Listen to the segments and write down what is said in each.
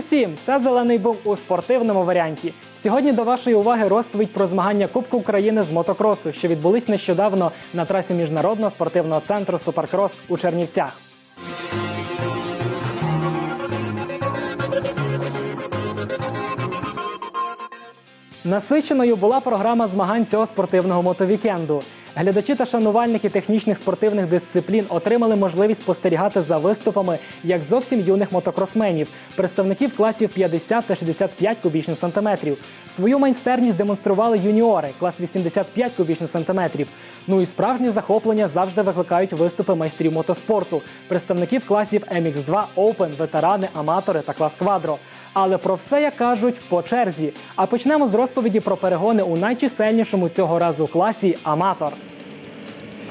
Усім! Це зелений був у спортивному варіанті. Сьогодні до вашої уваги розповідь про змагання Кубку України з мотокросу, що відбулись нещодавно на трасі міжнародного спортивного центру Суперкрос у Чернівцях. Насиченою була програма змагань цього спортивного мотовікенду. Глядачі та шанувальники технічних спортивних дисциплін отримали можливість спостерігати за виступами як зовсім юних мотокросменів, представників класів 50 та 65 кубічних сантиметрів. Свою майстерність демонстрували юніори, клас 85 кубічних сантиметрів. Ну і справжнє захоплення завжди викликають виступи майстрів мотоспорту, представників класів MX2, Open, ветерани, аматори та клас квадро. Але про все, як кажуть, по черзі. А почнемо з розповіді про перегони у найчисельнішому цього разу класі аматор.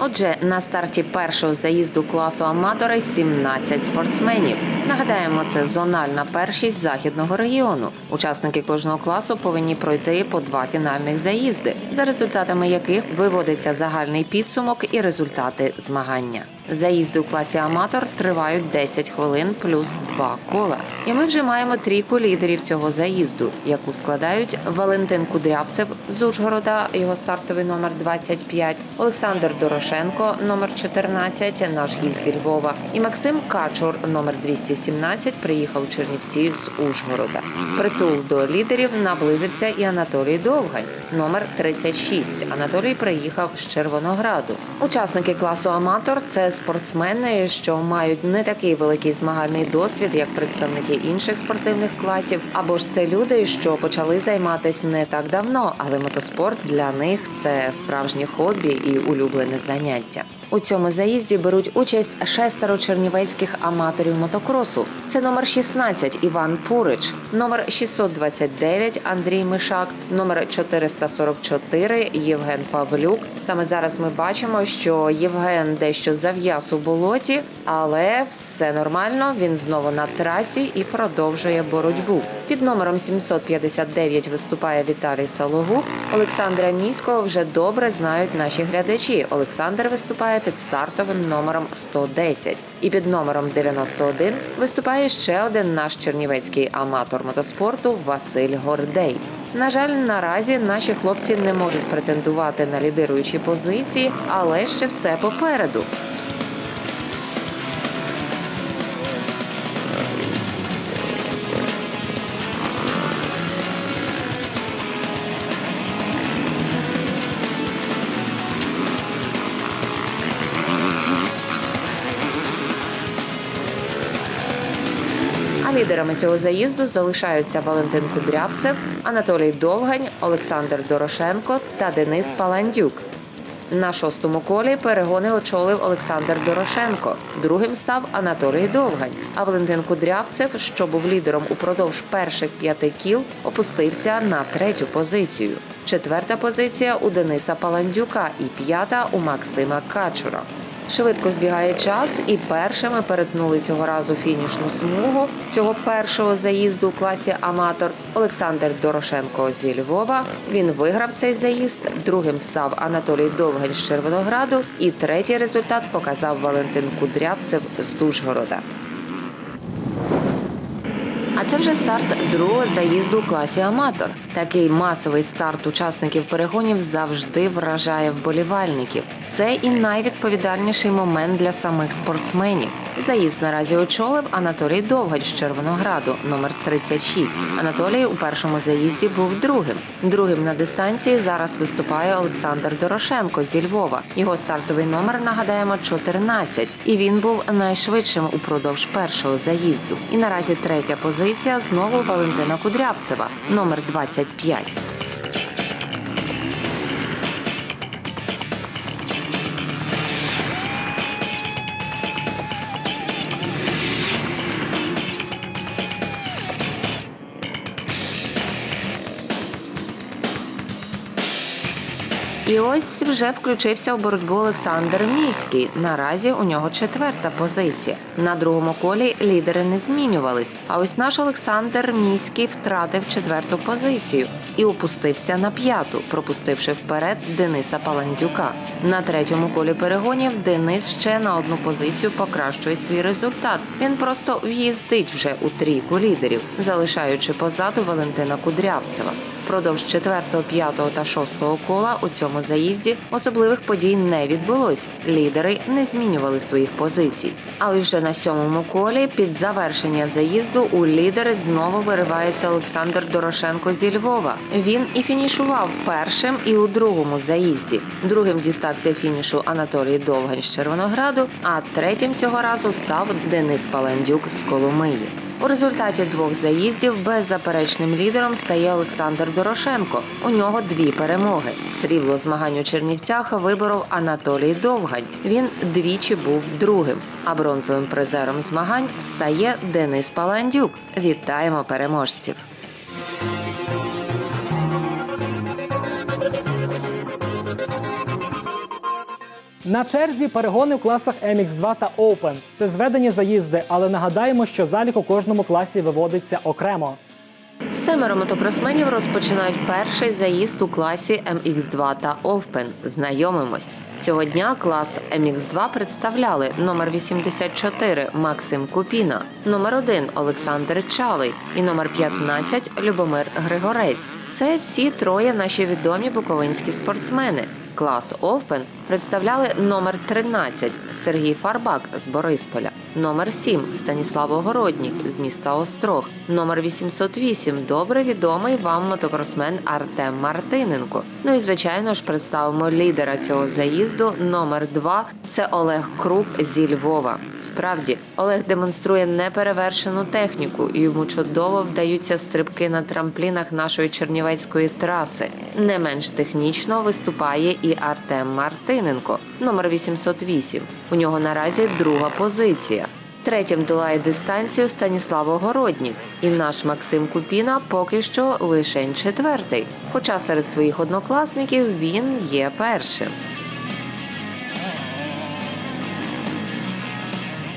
Отже, на старті першого заїзду класу аматори 17 спортсменів. Нагадаємо, це зональна першість західного регіону. Учасники кожного класу повинні пройти по два фінальних заїзди, за результатами яких виводиться загальний підсумок і результати змагання. Заїзди у класі аматор тривають 10 хвилин плюс 2 кола. І ми вже маємо трійку лідерів цього заїзду, яку складають Валентин Кудрявцев з Ужгорода, його стартовий номер 25, Олександр Дорошенко, номер 14, наш гість зі Львова, і Максим Качур, номер 217, приїхав у Чернівці з Ужгорода. Притул до лідерів наблизився і Анатолій Довгань, номер 36. Анатолій приїхав з Червонограду. Учасники класу аматор це спортсмени, що мають не такий великий змагальний досвід, як представники інших спортивних класів, або ж це люди, що почали займатися не так давно, але мотоспорт для них це справжнє хобі і улюблене заняття. У цьому заїзді беруть участь шестеро чернівецьких аматорів мотокросу. Це номер 16 Іван Пурич, номер 629 Андрій Мишак, номер 444 Євген Павлюк. Саме зараз ми бачимо, що Євген дещо зав'яз у болоті, але все нормально. Він знову на трасі і продовжує боротьбу. Під номером 759 виступає Віталій Салогуб. Олександра Міського вже добре знають наші глядачі. Олександр виступає під стартовим номером 110. І під номером 91 виступає ще один наш чернівецький аматор мотоспорту Василь Гордей. На жаль, наразі наші хлопці не можуть претендувати на лідируючі позиції, але ще все попереду. Лідерами цього заїзду залишаються Валентин Кудрявцев, Анатолій Довгань, Олександр Дорошенко та Денис Паландюк. На шостому колі перегони очолив Олександр Дорошенко. Другим став Анатолій Довгань. А Валентин Кудрявцев, що був лідером упродовж перших п'яти кіл, опустився на третю позицію. Четверта позиція у Дениса Паландюка і п'ята у Максима Качура. Швидко збігає час, і першими перетнули цього разу фінішну смугу цього першого заїзду у класі аматор Олександр Дорошенко зі Львова. Він виграв цей заїзд. Другим став Анатолій Довгань з Червонограду. І третій результат показав Валентин Кудрявцев з Ужгорода. А це вже старт другого заїзду у класі аматор. Такий масовий старт учасників перегонів завжди вражає вболівальників. Це і найвідповідальніший момент для самих спортсменів. Заїзд наразі очолив Анатолій Довгач з Червонограду, номер 36. Анатолій у першому заїзді був другим. Другим на дистанції зараз виступає Олександр Дорошенко зі Львова. Його стартовий номер нагадаємо 14, і він був найшвидшим упродовж першого заїзду. І наразі третя позиція знову Валентина Кудрявцева, номер 25. І ось вже включився у боротьбу Олександр Міський. Наразі у нього четверта позиція. На другому колі лідери не змінювались. А ось наш Олександр Міський втратив четверту позицію і опустився на п'яту, пропустивши вперед Дениса Паландюка. На третьому колі перегонів Денис ще на одну позицію покращує свій результат. Він просто в'їздить вже у трійку лідерів, залишаючи позаду Валентина Кудрявцева. Впродовж четвертого, п'ятого та шостого кола у цьому заїзді особливих подій не відбулось. Лідери не змінювали своїх позицій. А вже на сьомому колі під завершення заїзду у лідери знову виривається Олександр Дорошенко зі Львова. Він і фінішував першим і у другому заїзді. Другим дістався фінішу Анатолій Довгань з Червонограду, а третім цього разу став Денис Паландюк з Коломиї. У результаті двох заїздів беззаперечним лідером стає Олександр Дорошенко. У нього дві перемоги. Срібло змагань у Чернівцях виборов Анатолій Довгань. Він двічі був другим. А бронзовим призером змагань стає Денис Паландюк. Вітаємо переможців! На черзі перегони в класах MX2 та Open. Це зведені заїзди, але нагадаємо, що залік у кожному класі виводиться окремо. Семеро мотокросменів розпочинають перший заїзд у класі MX2 та Open. Знайомимось. Цього дня клас MX2 представляли номер 84 Максим Купіна, номер 1 Олександр Чалий і номер 15 Любомир Григорець. Це всі троє наші відомі буковинські спортсмени. Клас Овпен представляли номер 13 Сергій Фарбак з Борисполя, номер 7 Станіслав Огороднік з міста Острог, номер 808 добре відомий вам мотокросмен Артем Мартиненко. Ну і звичайно ж представимо лідера цього заїзду. Номер 2 це Олег Крук зі Львова. Справді Олег демонструє неперевершену техніку. і Йому чудово вдаються стрибки на трамплінах нашої чернівецької траси. Не менш технічно виступає і Артем Мартиненко, номер 808. У нього наразі друга позиція. Третім долає дистанцію Станіслав Огороднік. І наш Максим Купіна поки що лише четвертий. Хоча серед своїх однокласників він є першим.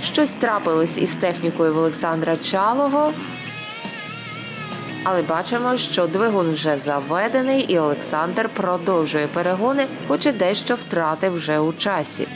Щось трапилось із технікою в Олександра Чалого. Але бачимо, що двигун вже заведений, і Олександр продовжує перегони, хоч і дещо втратив вже у часі.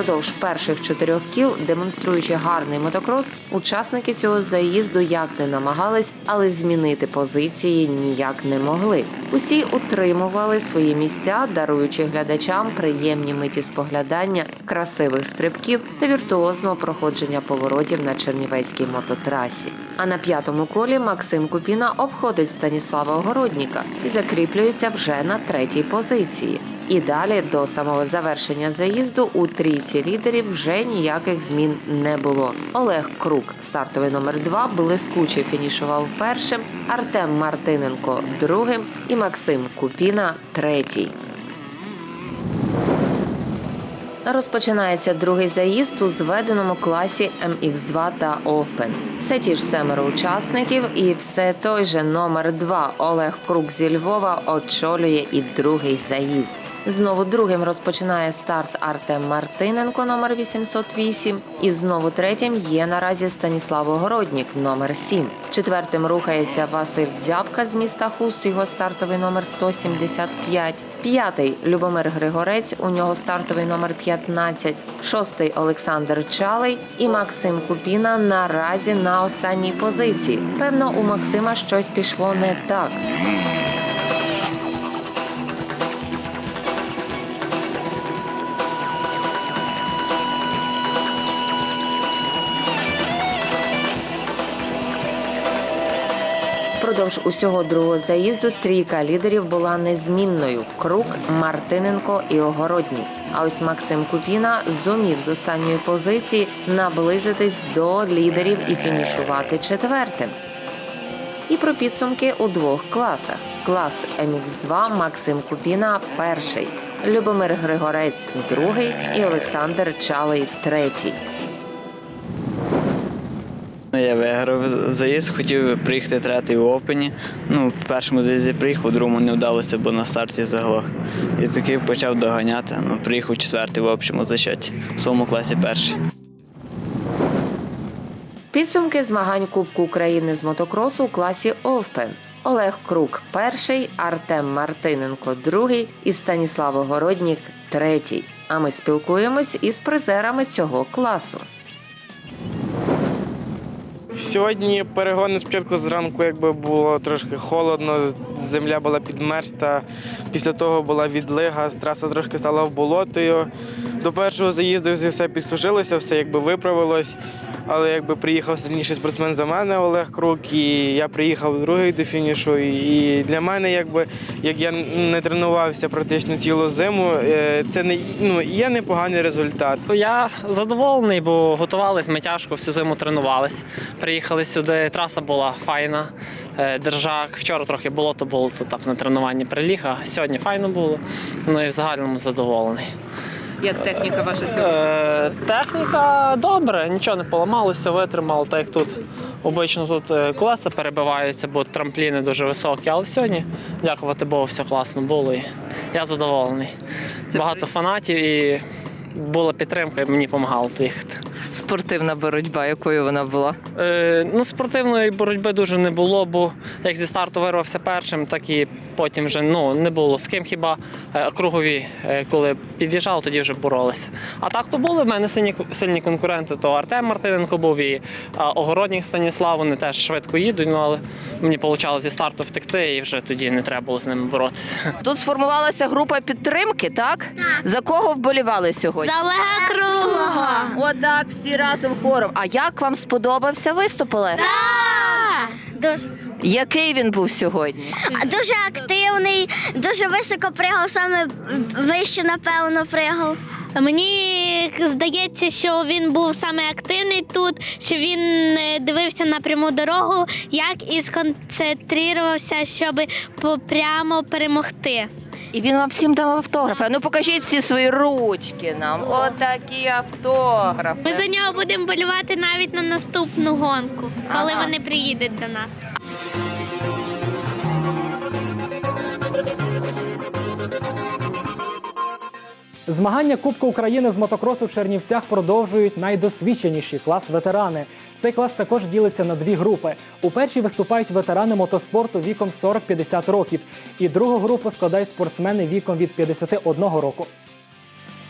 Впродовж перших чотирьох кіл, демонструючи гарний мотокрос, учасники цього заїзду як не намагались, але змінити позиції ніяк не могли. Усі утримували свої місця, даруючи глядачам приємні миті споглядання, красивих стрибків та віртуозного проходження поворотів на чернівецькій мототрасі. А на п'ятому колі Максим Купіна обходить Станіслава Огородніка і закріплюється вже на третій позиції. І далі до самого завершення заїзду у трійці лідерів вже ніяких змін не було. Олег Крук, стартовий номер 2 блискуче фінішував першим, Артем Мартиненко другим і Максим Купіна третій. Розпочинається другий заїзд у зведеному класі MX2 та Open. Все ті ж семеро учасників, і все той же номер 2 Олег Крук зі Львова очолює і другий заїзд. Знову другим розпочинає старт Артем Мартиненко, номер 808. І знову третім є наразі Станіслав Огороднік, номер 7. Четвертим рухається Василь Дзябка з міста Хуст, його стартовий номер 175. П'ятий Любомир Григорець, у нього стартовий номер 15. Шостий Олександр Чалий і Максим Купіна наразі на останній позиції. Певно, у Максима щось пішло не так. Впродовж усього другого заїзду трійка лідерів була незмінною: Крук, Мартиненко і Огородній. А ось Максим Купіна зумів з останньої позиції наблизитись до лідерів і фінішувати четвертим. І про підсумки у двох класах: клас MX2 Максим Купіна перший, Любомир Григорець другий і Олександр Чалий третій. Я виграв заїзд, хотів приїхати третій в Опені. Ну, в першому заїзді приїхав, у другому не вдалося, бо на старті заглох. І такий почав доганяти. Ну, приїхав четвертий в общому зачеті, в своєму класі перший. Підсумки змагань Кубку України з мотокросу у класі Овпен. Олег Крук перший, Артем Мартиненко другий і Станіслав Огороднік третій. А ми спілкуємось із призерами цього класу. Сьогодні перегони спочатку зранку, якби було трошки холодно, земля була підмерзта. Після того була відлига, траса трошки стала болотою. До першого заїзду все підсушилося, все якби виправилось. Але якби приїхав сильніший спортсмен за мене Олег Крук, і я приїхав другий до фінішу. І для мене, якби як я не тренувався практично цілу зиму, е, це не ну є непоганий результат. Я задоволений, бо готувались ми тяжко, всю зиму тренувались. Приїхали сюди, траса була файна. е, Держак. Вчора трохи болото було, то так на тренуванні приліг, а сьогодні файно було. Ну і в загальному задоволений. Як техніка ваша Е, техніка добре, нічого не поламалося, витримало, так як тут. Обично тут класи перебиваються, бо трампліни дуже високі, але сьогодні, дякувати Богу, все класно було. І я задоволений. Багато фанатів і була підтримка, і мені допомагало їхати. Спортивна боротьба, якою вона була. Е, ну, спортивної боротьби дуже не було, бо як зі старту вирвався першим, так і потім вже ну, не було. З ким хіба е, кругові, е, коли під'їжджав, тоді вже боролися. А так то були в мене сильні, сильні конкуренти. То Артем Мартиненко був і а, Огородник Станіслав, вони теж швидко їдуть, ну, але мені вийшло зі старту втекти, і вже тоді не треба було з ними боротися. Тут сформувалася група підтримки, так? За кого вболівали сьогодні? За Олега Круглого. Отак, всі разом хором. А як вам сподобався виступ, Олег? Дуже, Який він був сьогодні? дуже активний, дуже високо пригав, саме вище, напевно, пригав. Мені здається, що він був саме активний тут, що він е, дивився на пряму дорогу, як і сконцентрувався, щоб прямо перемогти. І він вам всім дав автографи. Ну покажіть всі свої ручки нам. Отакі автографи. Ми за нього будемо болювати навіть на наступну гонку, коли Ага. вони приїдуть до нас. Змагання Кубку України з мотокросу в Чернівцях продовжують найдосвідченіші клас ветерани. Цей клас також ділиться на дві групи. У першій виступають ветерани мотоспорту віком 40-50 років, і другу групу складають спортсмени віком від 51 року.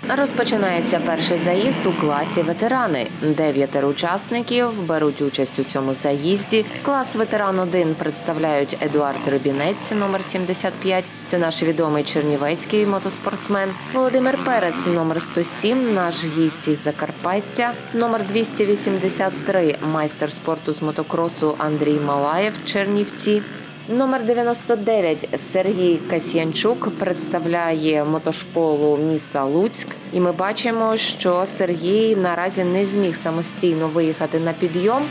Розпочинається перший заїзд у класі ветерани. Дев'ятеро учасників беруть участь у цьому заїзді. Клас ветеран 1 представляють Едуард Рибінець, номер 75. Це наш відомий чернівецький мотоспортсмен. Володимир Перець, номер 107, наш гість із Закарпаття. Номер 283, майстер спорту з мотокросу Андрій Малаєв, Чернівці. Номер 99 Сергій Касьянчук представляє мотошколу міста Луцьк, і ми бачимо, що Сергій наразі не зміг самостійно виїхати на підйом.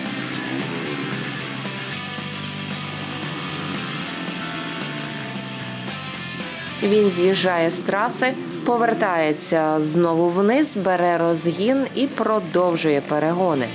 Він з'їжджає з траси, повертається знову вниз, бере розгін і продовжує перегони.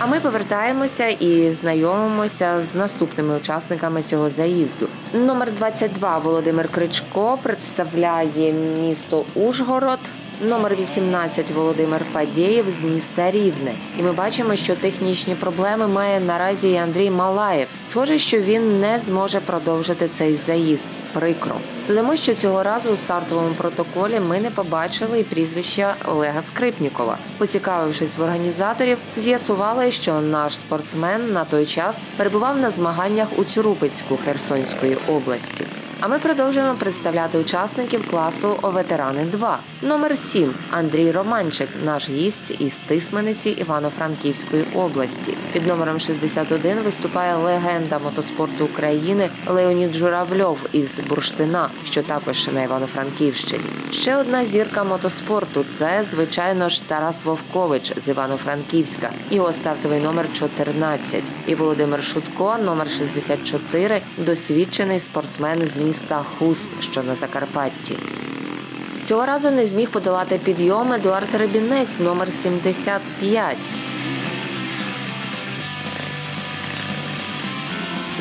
А ми повертаємося і знайомимося з наступними учасниками цього заїзду. Номер 22 Володимир Кричко представляє місто Ужгород. Номер 18 Володимир Фадєєв з міста Рівне. І ми бачимо, що технічні проблеми має наразі і Андрій Малаєв. Схоже, що він не зможе продовжити цей заїзд. Прикро. Додамо, що цього разу у стартовому протоколі ми не побачили і прізвища Олега Скрипнікова. Поцікавившись в організаторів, з'ясували, що наш спортсмен на той час перебував на змаганнях у Цюрупицьку Херсонської області. А ми продовжуємо представляти учасників класу ветерани 2 Номер 7 Андрій Романчик, наш гість із Тисмениці Івано-Франківської області. Під номером 61 виступає легенда мотоспорту України Леонід Журавльов із Бурштина, що також на Івано-Франківщині. Ще одна зірка мотоспорту це, звичайно ж, Тарас Вовкович з Івано-Франківська. Його стартовий номер 14. І Володимир Шутко, номер 64, досвідчений спортсмен з міста Хуст, що на Закарпатті. Цього разу не зміг подолати підйом Едуард Ребінець, номер 75.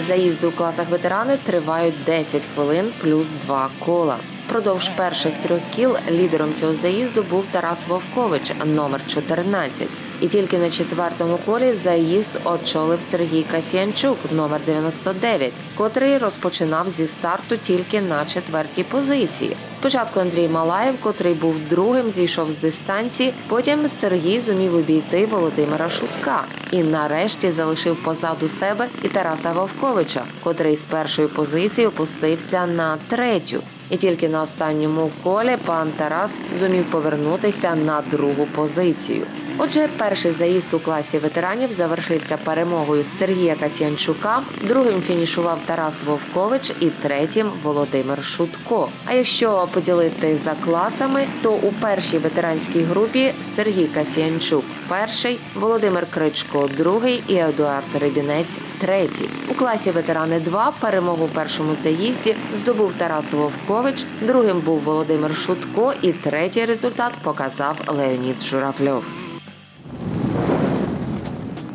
Заїзди у класах ветерани тривають 10 хвилин плюс 2 кола. Продовж перших трьох кіл лідером цього заїзду був Тарас Вовкович, номер 14. І тільки на четвертому колі заїзд очолив Сергій Касьянчук, номер 99, котрий розпочинав зі старту тільки на четвертій позиції. Спочатку Андрій Малаєв, котрий був другим, зійшов з дистанції. Потім Сергій зумів обійти Володимира Шутка і нарешті залишив позаду себе і Тараса Вовковича, котрий з першої позиції опустився на третю. І тільки на останньому колі пан Тарас зумів повернутися на другу позицію. Отже, перший заїзд у класі ветеранів завершився перемогою Сергія Касьянчука, другим фінішував Тарас Вовкович і третім Володимир Шутко. А якщо поділити за класами, то у першій ветеранській групі Сергій Касьянчук перший, Володимир Кричко другий і Едуард Рибінець третій. У класі ветерани 2 перемогу у першому заїзді здобув Тарас Вовкович, другим був Володимир Шутко, і третій результат показав Леонід Журавльов.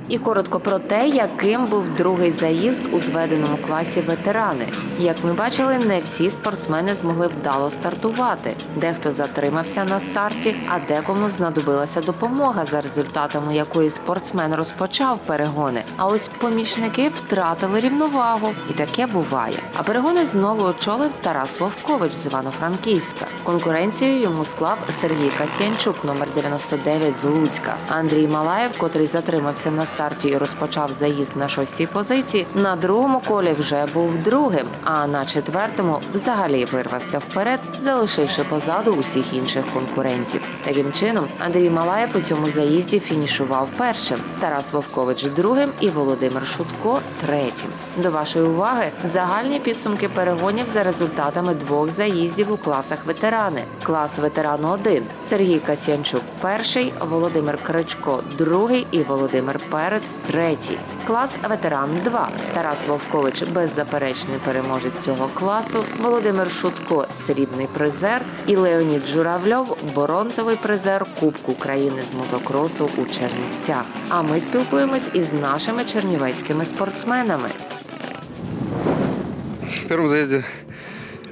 І коротко про те, яким був другий заїзд у зведеному класі ветерани. Як ми бачили, не всі спортсмени змогли вдало стартувати. Дехто затримався на старті, а декому знадобилася допомога, за результатами якої спортсмен розпочав перегони. А ось помічники втратили рівновагу, і таке буває. А перегони знову очолив Тарас Вовкович з Івано-Франківська. Конкуренцію йому склав Сергій Касьянчук, номер 99 з Луцька. Андрій Малаєв, котрий затримався на старті розпочав заїзд на шостій позиції, на другому колі вже був другим, а на четвертому взагалі вирвався вперед, залишивши позаду усіх інших конкурентів. Таким чином, Андрій Малаєв у цьому заїзді фінішував першим, Тарас Вовкович другим і Володимир Шутко третім. До вашої уваги загальні підсумки перегонів за результатами двох заїздів у класах ветерани. Клас ветерану 1 Сергій Касьянчук перший, Володимир Кричко другий і Володимир Перець третій. Клас ветеран 2 Тарас Вовкович беззаперечний переможець цього класу, Володимир Шутко срібний призер і Леонід Журавльов бронзовий призер Кубку країни з мотокросу у Чернівцях. А ми спілкуємось із нашими чернівецькими спортсменами. В первом заезде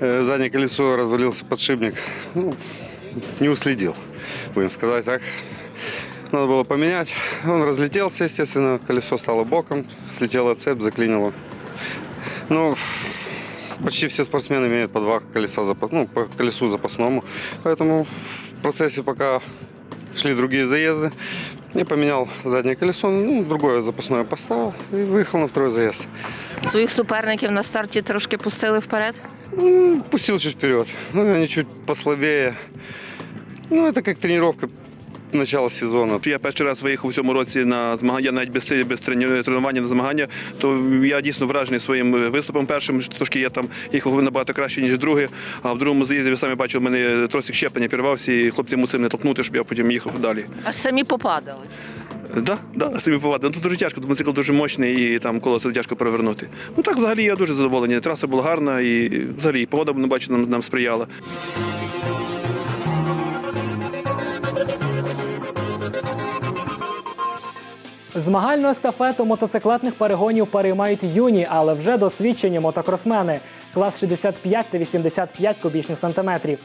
э, заднее колесо развалился подшипник. Ну, не уследил, будем сказать так. Надо было поменять. Он разлетелся, естественно, колесо стало боком, слетела цепь, заклинило. Ну, почти все спортсмены имеют по два колеса запас, ну, по колесу запасному. Поэтому в процессе, пока шли другие заезды, я поменял заднее колесо, ну, другое запасное поставил и выехал на второй заезд. Своїх суперників на старті трошки пустили вперед. Ну, Пустил чуть вперед. Ну, они чуть послабее. Ну, это как тренировка начала сезона. Я перший раз виїхав у цьому році на змагання, навіть без, без тренування на змагання, то я дійсно вражений своїм виступом першим. Трошки я там їхав набагато краще, ніж другий. А в другому заїзді ви самі бачили, в мене тросик щеплення пірвався, і хлопці мусили не толкнути, щоб я потім їхав далі. Аж самі попадали. Да, да, самі повади. Ну, тут дуже тяжко, мотоцикл дуже мощний і там колесо тяжко перевернути. Ну так, взагалі, я дуже задоволений. Траса була гарна і взагалі погода, бачу, нам, нам сприяла. Змагальну естафету мотоциклетних перегонів переймають юні, але вже досвідчені мотокросмени. Клас 65 та 85 кубічних сантиметрів.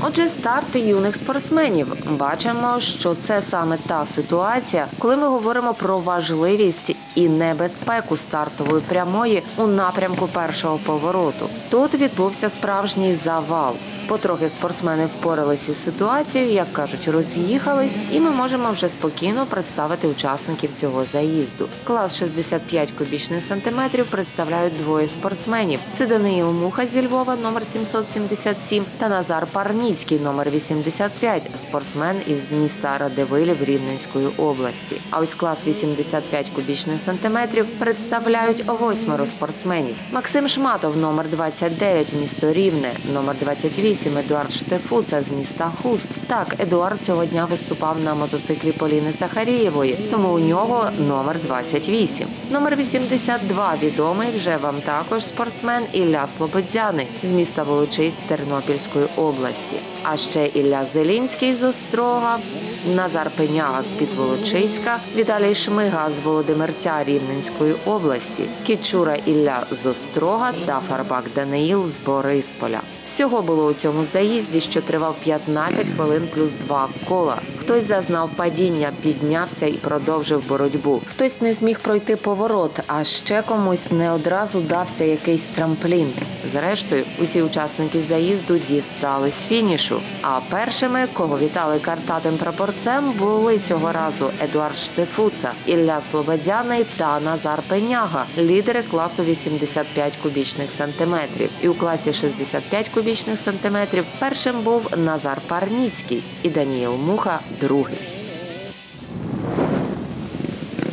Отже, старти юних спортсменів. Бачимо, що це саме та ситуація, коли ми говоримо про важливість і небезпеку стартової прямої у напрямку першого повороту. Тут відбувся справжній завал. Потрохи спортсмени впоралися із ситуацією, як кажуть, роз'їхались, і ми можемо вже спокійно представити учасників цього заїзду. Клас 65 кубічних сантиметрів представляють двоє спортсменів: це Даниїл Муха зі Львова, номер 777, та Назар Парніцький, номер 85, спортсмен із міста Радивилів Рівненської області. А ось клас 85 кубічних сантиметрів представляють восьмеро спортсменів: Максим Шматов, номер 29, місто Рівне, номер 28 58 Едуард Штефуца з міста Хуст. Так, Едуард цього дня виступав на мотоциклі Поліни Сахарієвої, тому у нього номер 28. Номер 82 відомий вже вам також спортсмен Ілля Слободзяний з міста Волочись Тернопільської області. А ще Ілля Зелінський з Острога, Назар Пеняга з під Волочиська, Віталій Шмига з Володимирця Рівненської області, Кічура Ілля з Острога та Фарбак Даниїл з Борисполя. Всього було у цьому заїзді, що тривав 15 хвилин плюс 2 кола. Хтось зазнав падіння, піднявся і продовжив боротьбу. Хтось не зміг пройти поворот, а ще комусь не одразу дався якийсь трамплін. Зрештою, усі учасники заїзду дістались фінішу. А першими, кого вітали картатим прапорцем, були цього разу Едуард Штефуца, Ілля Слободяний та Назар Пеняга, лідери класу 85 кубічних сантиметрів. І у класі 65 кубічних сантиметрів першим був Назар Парніцький і Даніел Муха другий.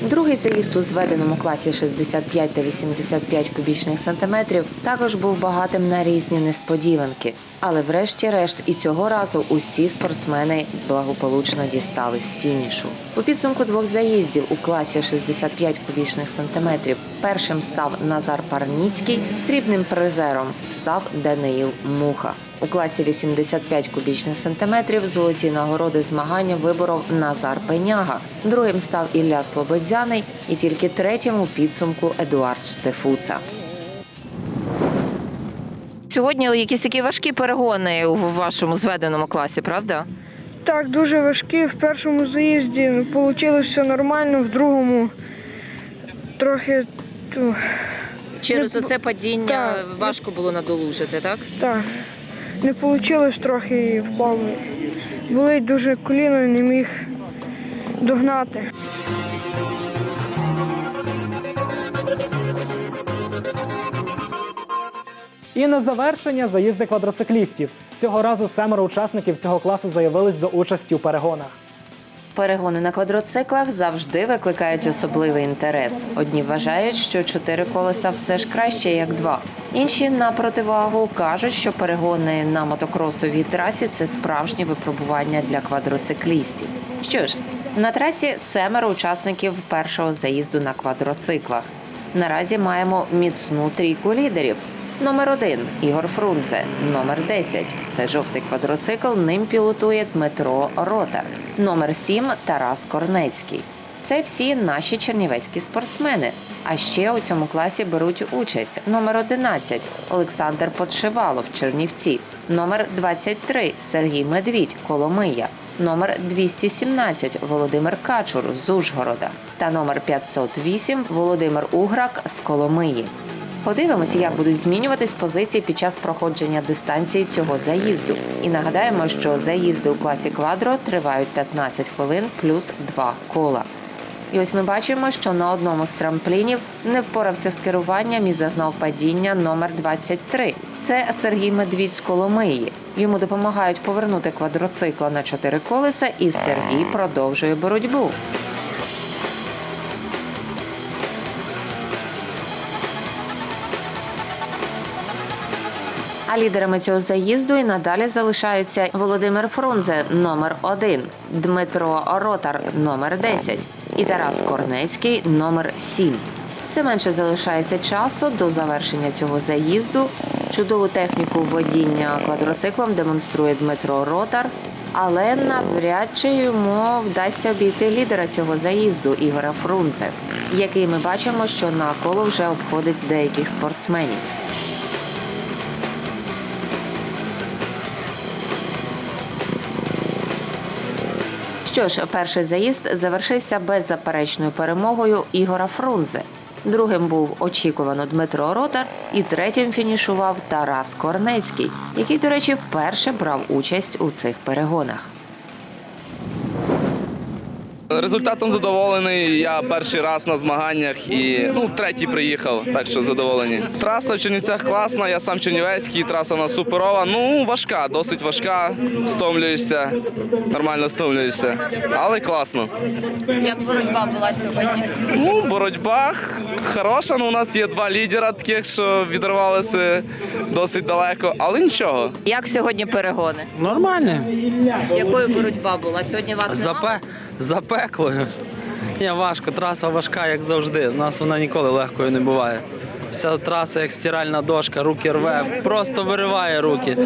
Другий заїзд у зведеному класі 65 та 85 кубічних сантиметрів також був багатим на різні несподіванки. Але врешті-решт і цього разу усі спортсмени благополучно дістались фінішу. У підсумку двох заїздів у класі 65 кубічних сантиметрів першим став Назар Парніцький, срібним призером став Даниїл Муха. У класі 85 кубічних сантиметрів золоті нагороди змагання виборов Назар Пеняга. Другим став Ілля Слободзяний і тільки третім у підсумку Едуард Штефуца. Сьогодні якісь такі важкі перегони у вашому зведеному класі, правда? Так, дуже важкі. В першому заїзді вийшло все нормально, в другому трохи Через Не- оце падіння Так. важко було надолужити, так? так, не вийшло трохи і впав. Болить дуже коліно не міг догнати. І на завершення заїзди квадроциклістів. Цього разу семеро учасників цього класу заявились до участі у перегонах. Перегони на квадроциклах завжди викликають особливий інтерес. Одні вважають, що чотири колеса все ж краще, як два. Інші на противагу кажуть, що перегони на мотокросовій трасі це справжнє випробування для квадроциклістів. Що ж, на трасі семеро учасників першого заїзду на квадроциклах. Наразі маємо міцну трійку лідерів. Номер один Ігор Фрунзе. Номер 10 – це жовтий квадроцикл. Ним пілотує Дмитро Ротар. Номер 7 – Тарас Корнецький. Це всі наші чернівецькі спортсмени. А ще у цьому класі беруть участь номер 11 Олександр Подшивалов, Чернівці, номер 23 Сергій Медвідь, Коломия, номер 217 Володимир Качур з Ужгорода та номер 508 Володимир Уграк з Коломиї. Подивимося, як будуть змінюватись позиції під час проходження дистанції цього заїзду. І нагадаємо, що заїзди у класі квадро тривають 15 хвилин плюс 2 кола. І ось ми бачимо, що на одному з трамплінів не впорався з керуванням і зазнав падіння номер 23. Це Сергій Медвідь з Коломиї. Йому допомагають повернути квадроцикла на чотири колеса, і Сергій продовжує боротьбу. Лідерами цього заїзду і надалі залишаються Володимир Фрунзе номер 1 Дмитро Ротар номер 10 і Тарас Корнецький номер 7 Все менше залишається часу до завершення цього заїзду. Чудову техніку водіння квадроциклом демонструє Дмитро Ротар. Але навряд чи йому вдасться обійти лідера цього заїзду Ігоря Фрунзе, який ми бачимо, що на коло вже обходить деяких спортсменів. Що ж, перший заїзд завершився беззаперечною перемогою Ігора Фрунзе. Другим був очікувано Дмитро Ротар, і третім фінішував Тарас Корнецький, який, до речі, вперше брав участь у цих перегонах. Результатом задоволений. Я перший раз на змаганнях і ну, третій приїхав, так що задоволені. Траса в Чернівцях класна, я сам чернівецький, траса у нас суперова. Ну, важка, досить важка. Стомлюєшся, нормально стомлюєшся, але класно. Як боротьба була сьогодні? Ну, боротьба хороша, ну у нас є два лідера таких, що відривалися досить далеко, але нічого. Як сьогодні перегони? Нормально. Якою боротьба була? Сьогодні вас Запе... Запеклою. Ні, важко, траса важка, як завжди. У нас вона ніколи легкою не буває. Вся траса як стиральна дошка, руки рве, просто вириває руки.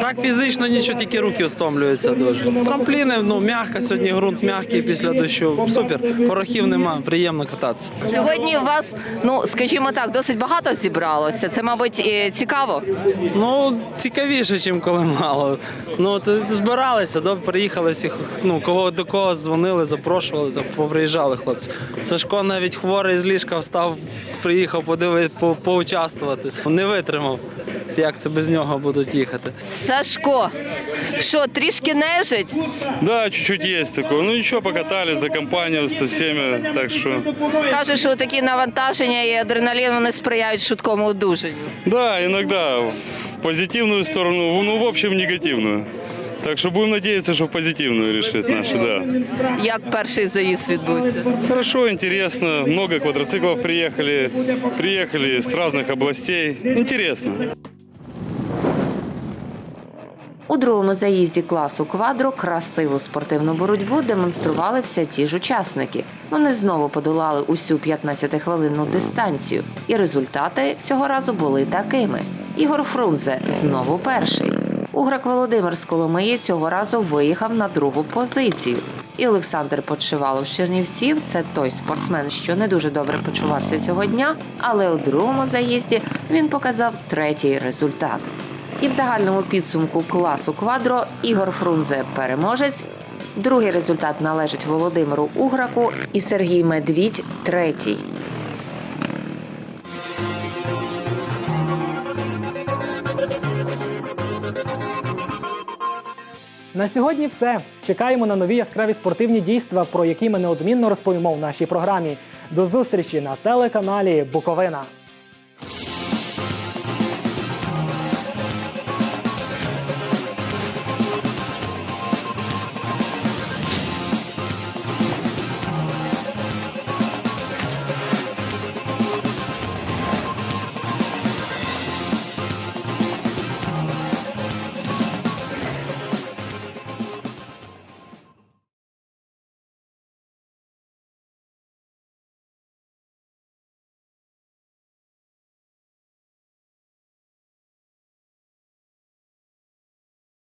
Так фізично нічого, тільки руки стомлюються дуже. Трампліни, ну м'яко, сьогодні ґрунт м'який після дощу. Супер, порохів нема, приємно кататися. Сьогодні у вас, ну скажімо так, досить багато зібралося. Це, мабуть, і цікаво. Ну, цікавіше, ніж коли мало. Ну, то збиралися, до, приїхали всі, ну, кого до кого дзвонили, запрошували, то повриїжджали хлопці. Сашко навіть хворий з ліжка встав, приїхав по, поучаствувати. Не витримав, як це без нього будуть їхати. Сашко, що трішки нежить? Да, чуть-чуть есть такое. Ну ничего, покатались за компанию со всеми, так что... Каже, що такі навантаження і адреналін вони сприяють швидкому одужанню. Да, иногда в позитивную сторону, ну в общем негативную. Так что будем надеяться, что в позитивную решит наши, да. Як перший заїзд відбувся? Хорошо, интересно. Много квадроциклов приехали. Приехали с разных областей. Интересно. У другому заїзді класу квадро красиву спортивну боротьбу демонстрували всі ті ж учасники. Вони знову подолали усю 15-хвилинну дистанцію, і результати цього разу були такими: Ігор Фрунзе знову перший. Уграк Володимир з Коломиї цього разу виїхав на другу позицію. І Олександр Подшивалов з Чернівців це той спортсмен, що не дуже добре почувався цього дня, але у другому заїзді він показав третій результат. І в загальному підсумку класу квадро Ігор Фрунзе переможець. Другий результат належить Володимиру Уграку і Сергій Медвідь третій. На сьогодні все. Чекаємо на нові яскраві спортивні дійства, про які ми неодмінно розповімо в нашій програмі. До зустрічі на телеканалі Буковина.